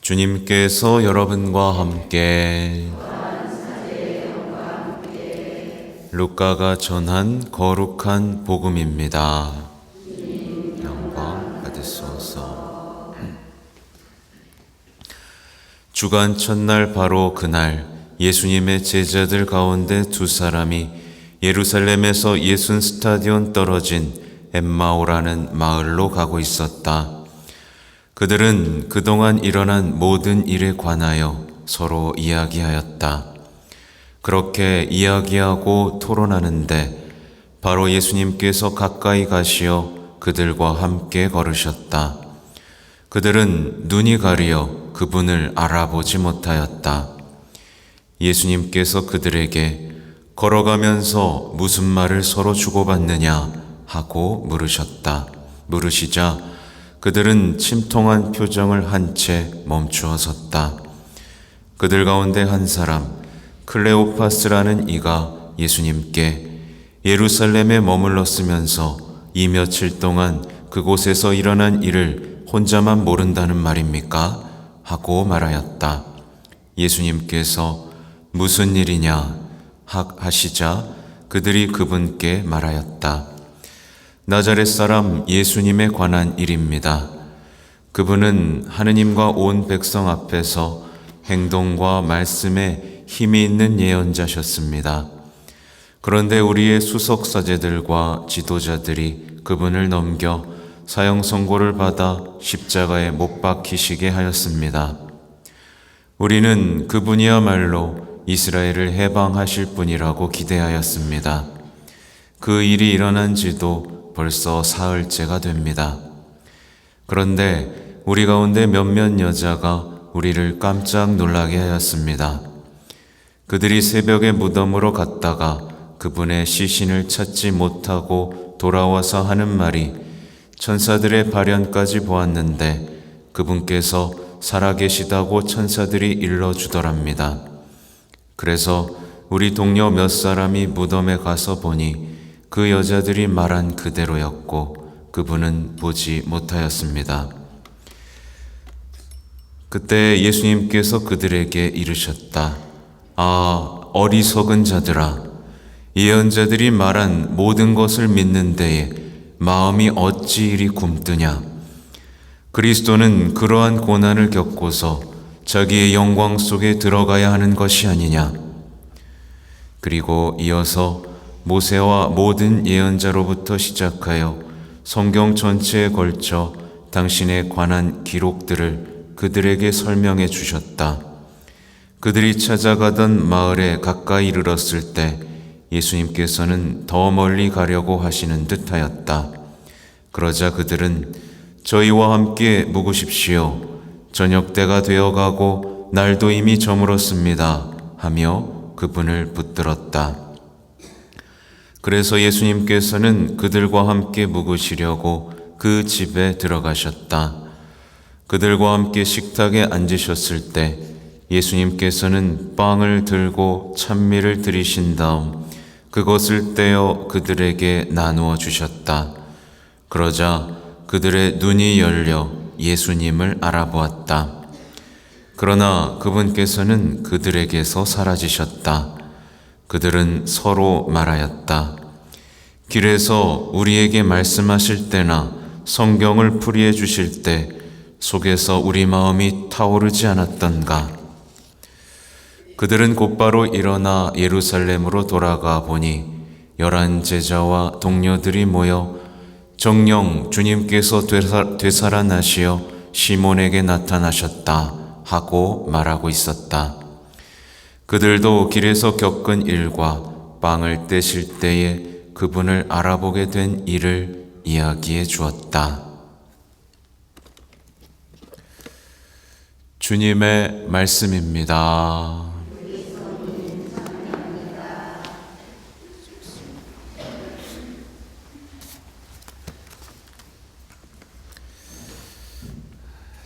주님께서 여러분과 함께 루카가 전한 거룩한 복음입니다. 영광 받으소서. 주간 첫날 바로 그날 예수님의 제자들 가운데 두 사람이 예루살렘에서 예순 스타디온 떨어진 엠마오라는 마을로 가고 있었다. 그들은 그동안 일어난 모든 일에 관하여 서로 이야기하였다. 그렇게 이야기하고 토론하는데 바로 예수님께서 가까이 가시어 그들과 함께 걸으셨다. 그들은 눈이 가리어 그분을 알아보지 못하였다. 예수님께서 그들에게 걸어가면서 무슨 말을 서로 주고받느냐 하고 물으셨다. 물으시자 그들은 침통한 표정을 한 채 멈추어 섰다. 그들 가운데 한 사람, 클레오파스라는 이가 예수님께 예루살렘에 머물렀으면서 이 며칠 동안 그곳에서 일어난 일을 혼자만 모른다는 말입니까? 하고 말하였다. 예수님께서 무슨 일이냐 하시자 그들이 그분께 말하였다. 나자렛 사람 예수님에 관한 일입니다. 그분은 하느님과 온 백성 앞에서 행동과 말씀에 힘이 있는 예언자셨습니다. 그런데 우리의 수석 사제들과 지도자들이 그분을 넘겨 사형 선고를 받아 십자가에 못 박히시게 하였습니다. 우리는 그분이야말로 이스라엘을 해방하실 분이라고 기대하였습니다. 그 일이 일어난 지도 벌써 사흘째가 됩니다. 그런데 우리 가운데 몇몇 여자가 우리를 깜짝 놀라게 하였습니다. 그들이 새벽에 무덤으로 갔다가 그분의 시신을 찾지 못하고 돌아와서 하는 말이 천사들의 발현까지 보았는데 그분께서 살아계시다고 천사들이 일러주더랍니다. 그래서 우리 동료 몇 사람이 무덤에 가서 보니 그 여자들이 말한 그대로였고 그분은 보지 못하였습니다. 그때 예수님께서 그들에게 이르셨다. 아, 어리석은 자들아. 예언자들이 말한 모든 것을 믿는 데에 마음이 어찌 이리 굼뜨냐. 그리스도는 그러한 고난을 겪고서 자기의 영광 속에 들어가야 하는 것이 아니냐. 그리고 이어서 모세와 모든 예언자로부터 시작하여 성경 전체에 걸쳐 당신에 관한 기록들을 그들에게 설명해 주셨다. 그들이 찾아가던 마을에 가까이 이르렀을 때 예수님께서는 더 멀리 가려고 하시는 듯 하였다. 그러자 그들은 저희와 함께 묵으십시오. 저녁 때가 되어 가고 날도 이미 저물었습니다. 하며 그분을 붙들었다. 그래서 예수님께서는 그들과 함께 묵으시려고 그 집에 들어가셨다. 그들과 함께 식탁에 앉으셨을 때 예수님께서는 빵을 들고 찬미를 드리신 다음 그것을 떼어 그들에게 나누어 주셨다. 그러자 그들의 눈이 열려 예수님을 알아보았다. 그러나 그분께서는 그들에게서 사라지셨다. 그들은 서로 말하였다. 길에서 우리에게 말씀하실 때나 성경을 풀이해 주실 때 속에서 우리 마음이 타오르지 않았던가? 그들은 곧바로 일어나 예루살렘으로 돌아가 보니 열한 제자와 동료들이 모여 정령 주님께서 되살, 되살아나시어 시몬에게 나타나셨다 하고 말하고 있었다. 그들도 길에서 겪은 일과 빵을 떼실 때에 그분을 알아보게 된 일을 이야기해 주었다. 주님의 말씀입니다.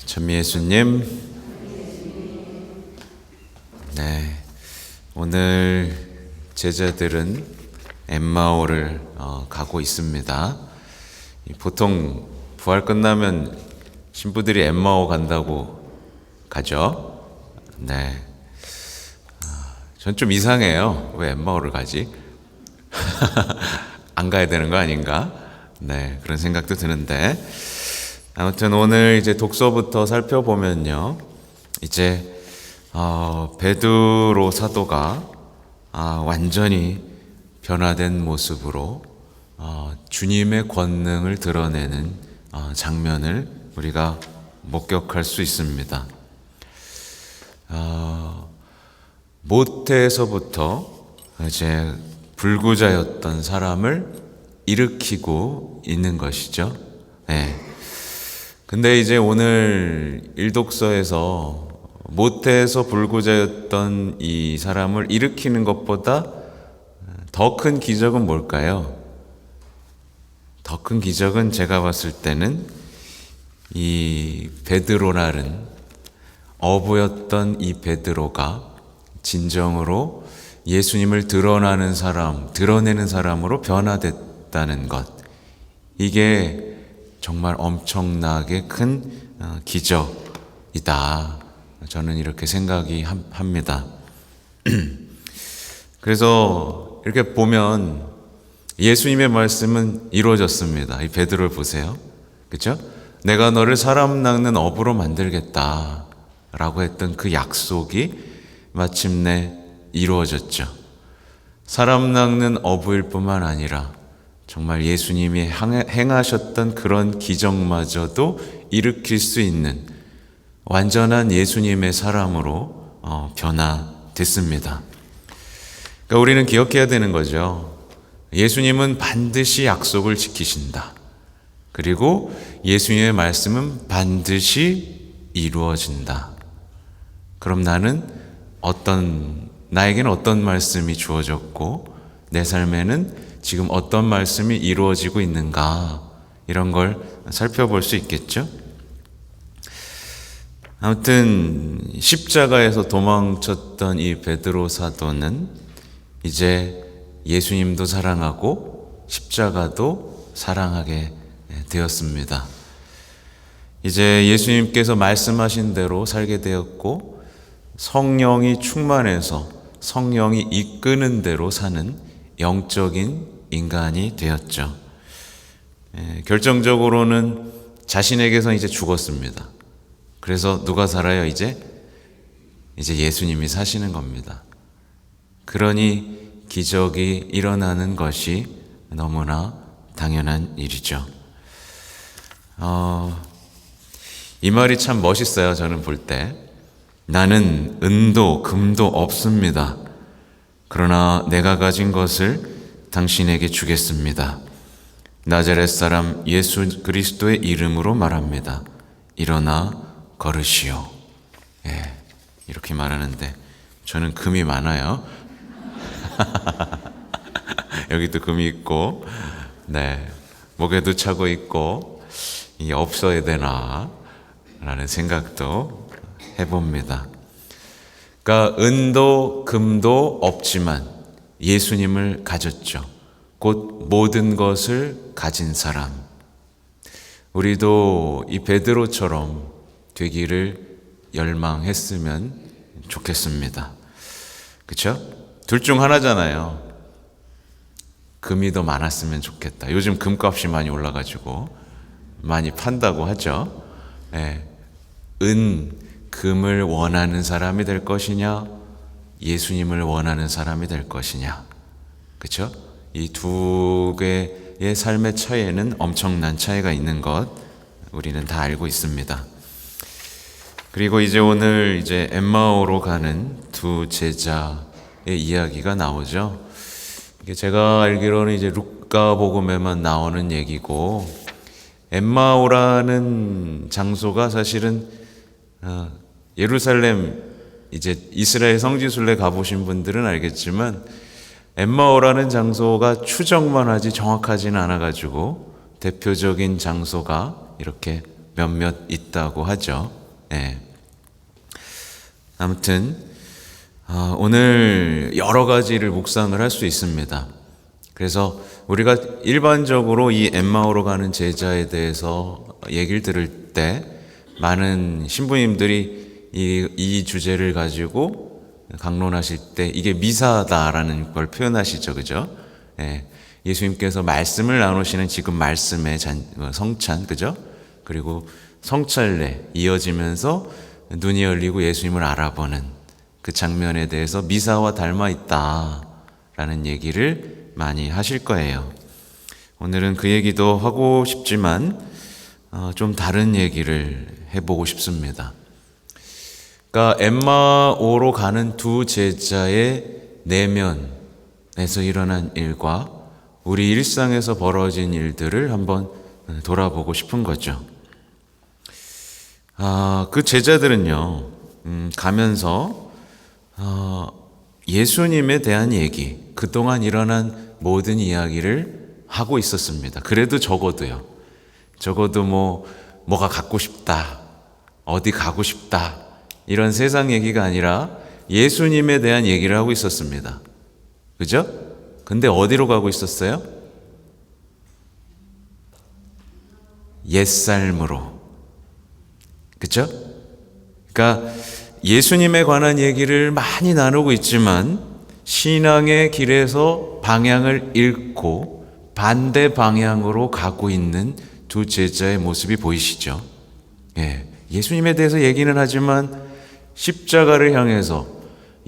전미 예수님, 네, 오늘 제자들은 엠마오를 어, 가고 있습니다. 보통 부활 끝나면 신부들이 엠마오 간다고 가죠. 네. 전 좀 이상해요. 왜 엠마오를 가지? 안 가야 되는 거 아닌가? 네, 그런 생각도 드는데. 아무튼 오늘 이제 독서부터 살펴보면요. 이제, 어, 베드로 사도가 아, 완전히 변화된 모습으로 어, 주님의 권능을 드러내는 어, 장면을 우리가 목격할 수 있습니다. 어, 모태에서부터 이제 불구자였던 사람을 일으키고 있는 것이죠. 네. 근데 이제 오늘 일독서에서 모태에서 불구자였던 이 사람을 일으키는 것보다 더 큰 기적은 뭘까요? 더 큰 기적은 제가 봤을 때는 이 베드로날은 어부였던 이 베드로가 진정으로 예수님을 드러나는 사람, 드러내는 사람으로 변화됐다는 것. 이게 정말 엄청나게 큰 어, 기적이다. 저는 이렇게 생각이 함- 합니다. 그래서 이렇게 보면 예수님의 말씀은 이루어졌습니다. 이 베드로를 보세요. 그렇죠? 내가 너를 사람 낚는 어부로 만들겠다. 라고 했던 그 약속이 마침내 이루어졌죠. 사람 낚는 어부일 뿐만 아니라 정말 예수님이 행하셨던 그런 기적마저도 일으킬 수 있는 완전한 예수님의 사람으로 어, 변화됐습니다. 그러니까 우리는 기억해야 되는 거죠. 예수님은 반드시 약속을 지키신다. 그리고 예수님의 말씀은 반드시 이루어진다. 그럼 나는 어떤, 나에게는 어떤 말씀이 주어졌고, 내 삶에는 지금 어떤 말씀이 이루어지고 있는가, 이런 걸 살펴볼 수 있겠죠? 아무튼, 십자가에서 도망쳤던 이 베드로 사도는 이제 예수님도 사랑하고 십자가도 사랑하게 되었습니다. 이제 예수님께서 말씀하신 대로 살게 되었고 성령이 충만해서 성령이 이끄는 대로 사는 영적인 인간이 되었죠. 예, 결정적으로는 자신에게서 이제 죽었습니다. 그래서 누가 살아요, 이제? 이제 예수님이 사시는 겁니다. 그러니 기적이 일어나는 것이 너무나 당연한 일이죠. 어, 이 말이 참 멋있어요. 저는 볼 때. 나는 은도 금도 없습니다. 그러나 내가 가진 것을 당신에게 주겠습니다. 나자렛 사람 예수 그리스도의 이름으로 말합니다. 일어나 걸으시오. 예, 이렇게 말하는데 저는 금이 많아요. 여기도 금이 있고, 네, 목에도 차고 있고, 이 없어야 되나? 라는 생각도 해봅니다. 그러니까 은도 금도 없지만 예수님을 가졌죠. 곧 모든 것을 가진 사람. 우리도 이 베드로처럼 되기를 열망했으면 좋겠습니다. 그렇죠? 둘중 하나잖아요. 금이 더 많았으면 좋겠다. 요즘 금값이 많이 올라가지고 많이 판다고 하죠. 예. 은, 금을 원하는 사람이 될 것이냐, 예수님을 원하는 사람이 될 것이냐. 그쵸? 이 두 개의 삶의 차이에는 엄청난 차이가 있는 것, 우리는 다 알고 있습니다. 그리고 이제 오늘 이제 엠마오로 가는 두 제자의 이야기가 나오죠. 이게 제가 알기로는 이제 루카 복음에만 나오는 얘기고 엠마오라는 장소가 사실은 어, 예루살렘 이제 이스라엘 성지 순례 가보신 분들은 알겠지만 엠마오라는 장소가 추정만 하지 정확하지는 않아가지고 대표적인 장소가 이렇게 몇몇 있다고 하죠. 예. 아무튼 아, 오늘 여러 가지를 묵상을 할 수 있습니다. 그래서 우리가 일반적으로 이 엠마오로 가는 제자에 대해서 얘기를 들을 때 많은 신부님들이 이, 이 주제를 가지고 강론하실 때 이게 미사다라는 걸 표현하시죠. 그죠? 예. 예수님께서 말씀을 나누시는 지금 말씀의 성찬, 그죠? 그리고 성찰례 이어지면서 눈이 열리고 예수님을 알아보는 그 장면에 대해서 미사와 닮아 있다라는 얘기를 많이 하실 거예요. 오늘은 그 얘기도 하고 싶지만 어, 좀 다른 얘기를 해보고 싶습니다. 그러니까 엠마오로 가는 두 제자의 내면에서 일어난 일과 우리 일상에서 벌어진 일들을 한번 돌아보고 싶은 거죠. 아, 그 제자들은요, 음, 가면서 어, 예수님에 대한 얘기, 그동안 일어난 모든 이야기를 하고 있었습니다. 그래도 적어도요. 적어도 뭐, 뭐가 갖고 싶다, 어디 가고 싶다, 이런 세상 얘기가 아니라 예수님에 대한 얘기를 하고 있었습니다. 그죠? 근데 어디로 가고 있었어요? 옛삶으로. 그죠? 그러니까 예수님에 관한 얘기를 많이 나누고 있지만 신앙의 길에서 방향을 잃고 반대 방향으로 가고 있는 두 제자의 모습이 보이시죠? 예. 예수님에 대해서 얘기는 하지만 십자가를 향해서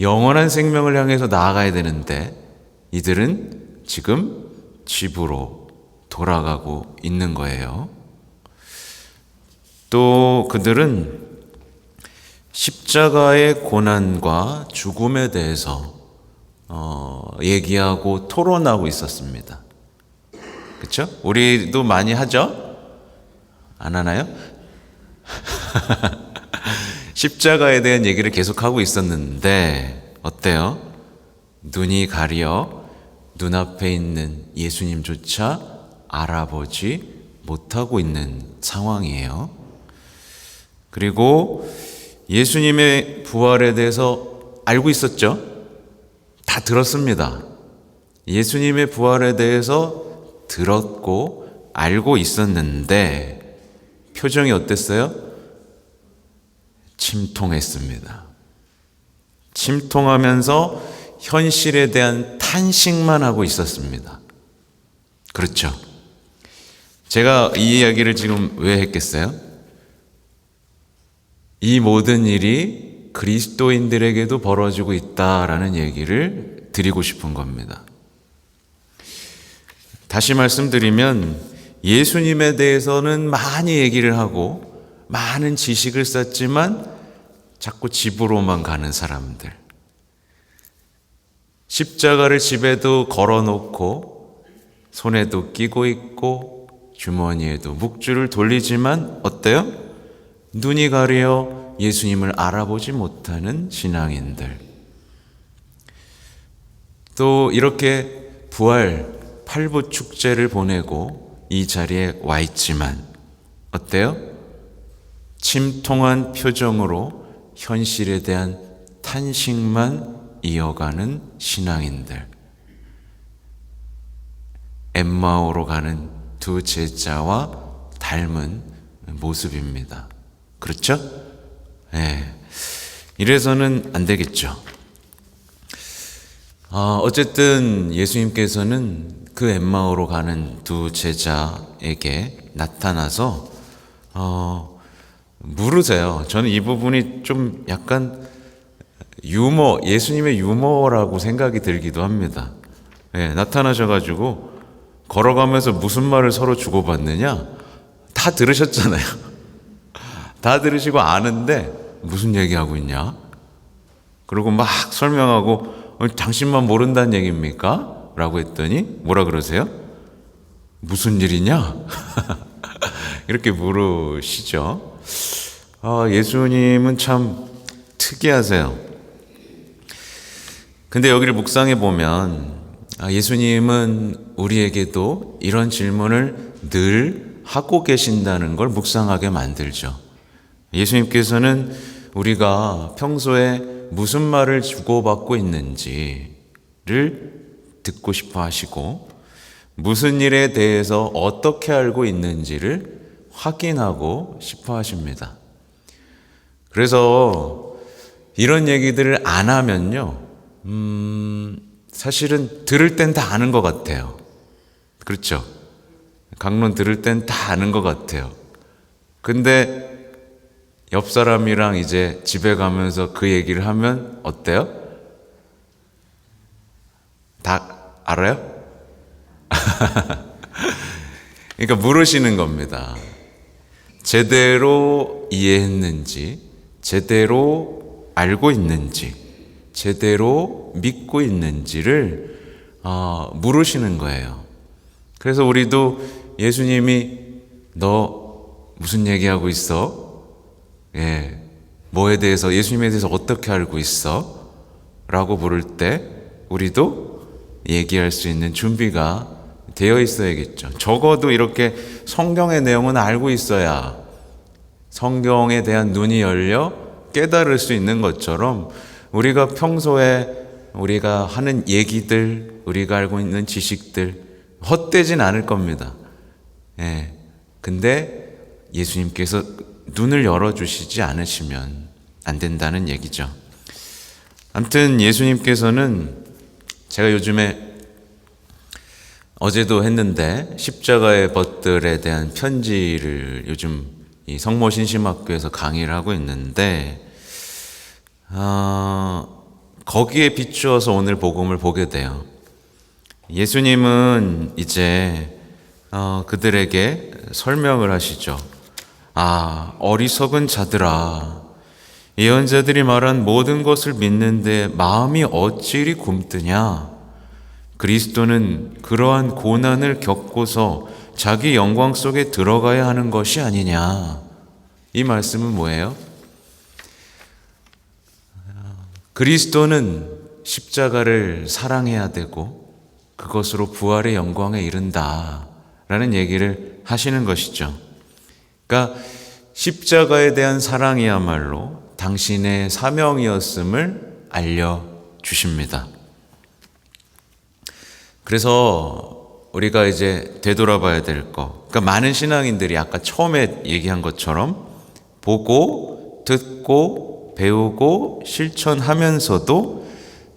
영원한 생명을 향해서 나아가야 되는데 이들은 지금 집으로 돌아가고 있는 거예요. 또 그들은 십자가의 고난과 죽음에 대해서 어, 얘기하고 토론하고 있었습니다. 그렇죠? 우리도 많이 하죠? 안 하나요? 십자가에 대한 얘기를 계속하고 있었는데 어때요? 눈이 가려 눈앞에 있는 예수님조차 알아보지 못하고 있는 상황이에요. 그리고 예수님의 부활에 대해서 알고 있었죠? 다 들었습니다. 예수님의 부활에 대해서 들었고 알고 있었는데 표정이 어땠어요? 침통했습니다. 침통하면서 현실에 대한 탄식만 하고 있었습니다. 그렇죠. 제가 이 이야기를 지금 왜 했겠어요? 이 모든 일이 그리스도인들에게도 벌어지고 있다라는 얘기를 드리고 싶은 겁니다. 다시 말씀드리면 예수님에 대해서는 많이 얘기를 하고 많은 지식을 쌓지만 자꾸 집으로만 가는 사람들. 십자가를 집에도 걸어 놓고 손에도 끼고 있고 주머니에도 묵주를 돌리지만 어때요? 눈이 가려 예수님을 알아보지 못하는 신앙인들. 또 이렇게 부활 팔부 축제를 보내고 이 자리에 와 있지만 어때요? 침통한 표정으로 현실에 대한 탄식만 이어가는 신앙인들. 엠마오로 가는 두 제자와 닮은 모습입니다. 그렇죠? 예. 이래서는 안 되겠죠. 어, 어쨌든 예수님께서는 그 엠마오로 가는 두 제자에게 나타나서 어, 물으세요. 저는 이 부분이 좀 약간 유머, 예수님의 유머라고 생각이 들기도 합니다. 예, 나타나셔가지고 걸어가면서 무슨 말을 서로 주고받느냐? 다 들으셨잖아요. 다 들으시고 아는데 무슨 얘기하고 있냐? 그리고 막 설명하고 어, 당신만 모른다는 얘기입니까? 라고 했더니 뭐라 그러세요? 무슨 일이냐? 이렇게 물으시죠. 아, 예수님은 참 특이하세요. 근데 여기를 묵상해 보면 아, 예수님은 우리에게도 이런 질문을 늘 하고 계신다는 걸 묵상하게 만들죠. 예수님께서는 우리가 평소에 무슨 말을 주고받고 있는지를 듣고 싶어 하시고 무슨 일에 대해서 어떻게 알고 있는지를 확인하고 싶어 하십니다. 그래서 이런 얘기들을 안 하면요, 음, 사실은 들을 땐 다 아는 것 같아요. 그렇죠? 강론 들을 땐 다 아는 것 같아요. 근데 옆 사람이랑 이제 집에 가면서 그 얘기를 하면 어때요? 다 알아요? 그러니까 물으시는 겁니다. 제대로 이해했는지, 제대로 알고 있는지, 제대로 믿고 있는지를 어, 물으시는 거예요. 그래서 우리도 예수님이 너 무슨 얘기하고 있어? 예, 뭐에 대해서 예수님에 대해서 어떻게 알고 있어? 라고 물을 때 우리도 얘기할 수 있는 준비가 되어 있어야겠죠. 적어도 이렇게 성경의 내용은 알고 있어야 성경에 대한 눈이 열려 깨달을 수 있는 것처럼 우리가 평소에 우리가 하는 얘기들, 우리가 알고 있는 지식들 헛되진 않을 겁니다. 예. 근데 예수님께서 눈을 열어주시지 않으시면 안 된다는 얘기죠. 아무튼 예수님께서는 제가 요즘에 어제도 했는데 십자가의 벗들에 대한 편지를 요즘 이 성모 신심학교에서 강의를 하고 있는데 어, 거기에 비추어서 오늘 복음을 보게 돼요. 예수님은 이제 어, 그들에게 설명을 하시죠. 아, 어리석은 자들아. 예언자들이 말한 모든 것을 믿는데 마음이 어찌 이리 굼뜨냐? 그리스도는 그러한 고난을 겪고서 자기 영광 속에 들어가야 하는 것이 아니냐? 이 말씀은 뭐예요? 그리스도는 십자가를 사랑해야 되고 그것으로 부활의 영광에 이른다. 라는 얘기를 하시는 것이죠. 그러니까 십자가에 대한 사랑이야말로 당신의 사명이었음을 알려 주십니다. 그래서 우리가 이제 되돌아봐야 될 거. 그러니까 많은 신앙인들이 아까 처음에 얘기한 것처럼 보고, 듣고, 배우고, 실천하면서도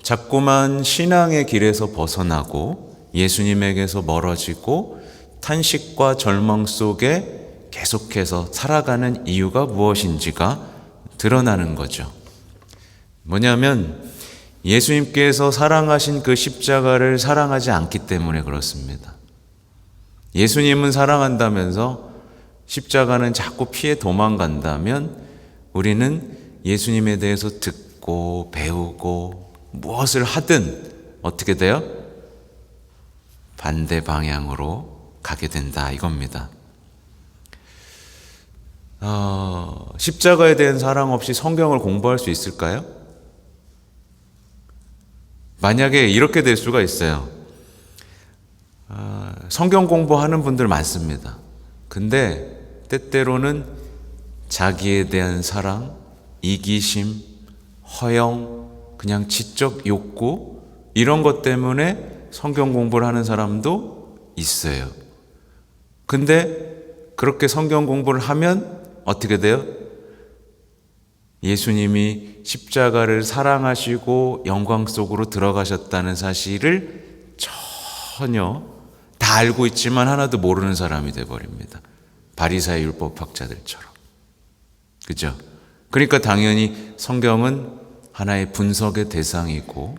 자꾸만 신앙의 길에서 벗어나고 예수님에게서 멀어지고 탄식과 절망 속에 계속해서 살아가는 이유가 무엇인지가 드러나는 거죠. 뭐냐면 예수님께서 사랑하신 그 십자가를 사랑하지 않기 때문에 그렇습니다. 예수님은 사랑한다면서 십자가는 자꾸 피해 도망간다면 우리는 예수님에 대해서 듣고 배우고 무엇을 하든 어떻게 돼요? 반대 방향으로 가게 된다 이겁니다. 어, 십자가에 대한 사랑 없이 성경을 공부할 수 있을까요? 만약에 이렇게 될 수가 있어요. 어, 성경 공부하는 분들 많습니다. 근데 때때로는 자기에 대한 사랑, 이기심, 허영, 그냥 지적 욕구, 이런 것 때문에 성경 공부를 하는 사람도 있어요. 근데 그렇게 성경 공부를 하면 어떻게 돼요? 예수님이 십자가를 사랑하시고 영광 속으로 들어가셨다는 사실을 전혀 다 알고 있지만 하나도 모르는 사람이 돼 버립니다. 바리사의 율법 학자들처럼. 그죠? 그러니까 당연히 성경은 하나의 분석의 대상이고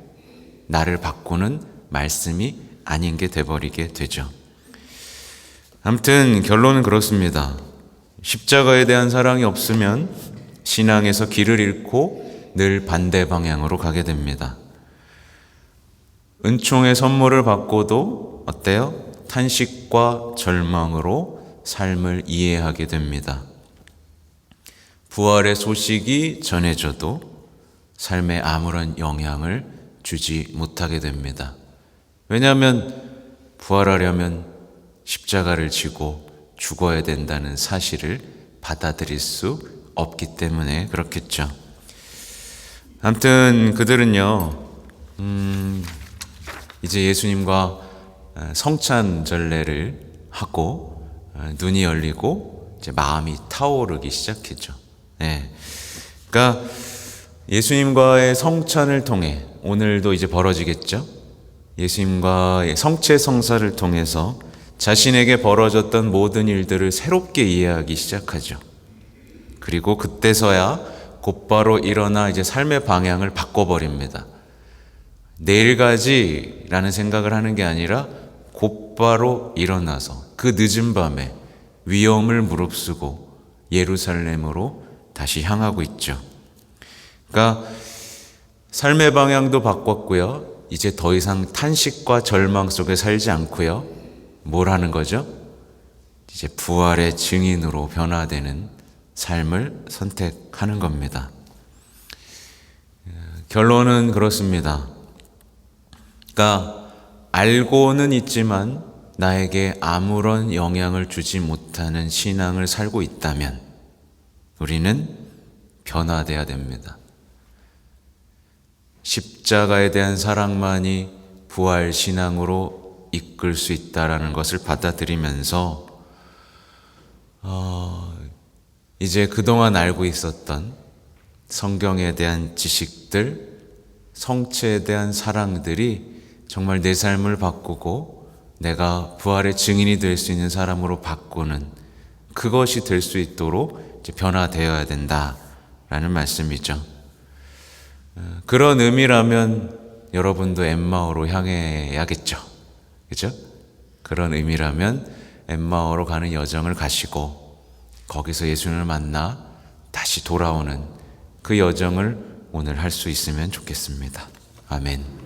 나를 바꾸는 말씀이 아닌 게 돼버리게 되죠. 아무튼 결론은 그렇습니다. 십자가에 대한 사랑이 없으면 신앙에서 길을 잃고 늘 반대 방향으로 가게 됩니다. 은총의 선물을 받고도 어때요? 탄식과 절망으로 삶을 이해하게 됩니다. 부활의 소식이 전해져도 삶에 아무런 영향을 주지 못하게 됩니다. 왜냐하면 부활하려면 십자가를 지고 죽어야 된다는 사실을 받아들일 수 없기 때문에 그렇겠죠. 아무튼 그들은요, 음, 이제 예수님과 성찬 전례를 하고 눈이 열리고 이제 마음이 타오르기 시작했죠. 네. 그러니까 예수님과의 성찬을 통해 오늘도 이제 벌어지겠죠. 예수님과의 성체 성사를 통해서 자신에게 벌어졌던 모든 일들을 새롭게 이해하기 시작하죠. 그리고 그때서야 곧바로 일어나 이제 삶의 방향을 바꿔버립니다. 내일가지라는 생각을 하는 게 아니라 곧바로 일어나서 그 늦은 밤에 위험을 무릅쓰고 예루살렘으로 다시 향하고 있죠. 그러니까 삶의 방향도 바꿨고요. 이제 더 이상 탄식과 절망 속에 살지 않고요. 뭘 하는 거죠? 이제 부활의 증인으로 변화되는 삶을 선택하는 겁니다. 결론은 그렇습니다. 그러니까 알고는 있지만 나에게 아무런 영향을 주지 못하는 신앙을 살고 있다면 우리는 변화돼야 됩니다. 십자가에 대한 사랑만이 부활 신앙으로 이끌 수 있다라는 것을 받아들이면서 어, 이제 그동안 알고 있었던 성경에 대한 지식들, 성체에 대한 사랑들이 정말 내 삶을 바꾸고 내가 부활의 증인이 될 수 있는 사람으로 바꾸는 그것이 될 수 있도록 변화되어야 된다라는 말씀이죠. 어, 그런 의미라면 여러분도 엠마오로 향해야겠죠. 그죠? 그런 의미라면 엠마오로 가는 여정을 가시고 거기서 예수님을 만나 다시 돌아오는 그 여정을 오늘 할 수 있으면 좋겠습니다. 아멘.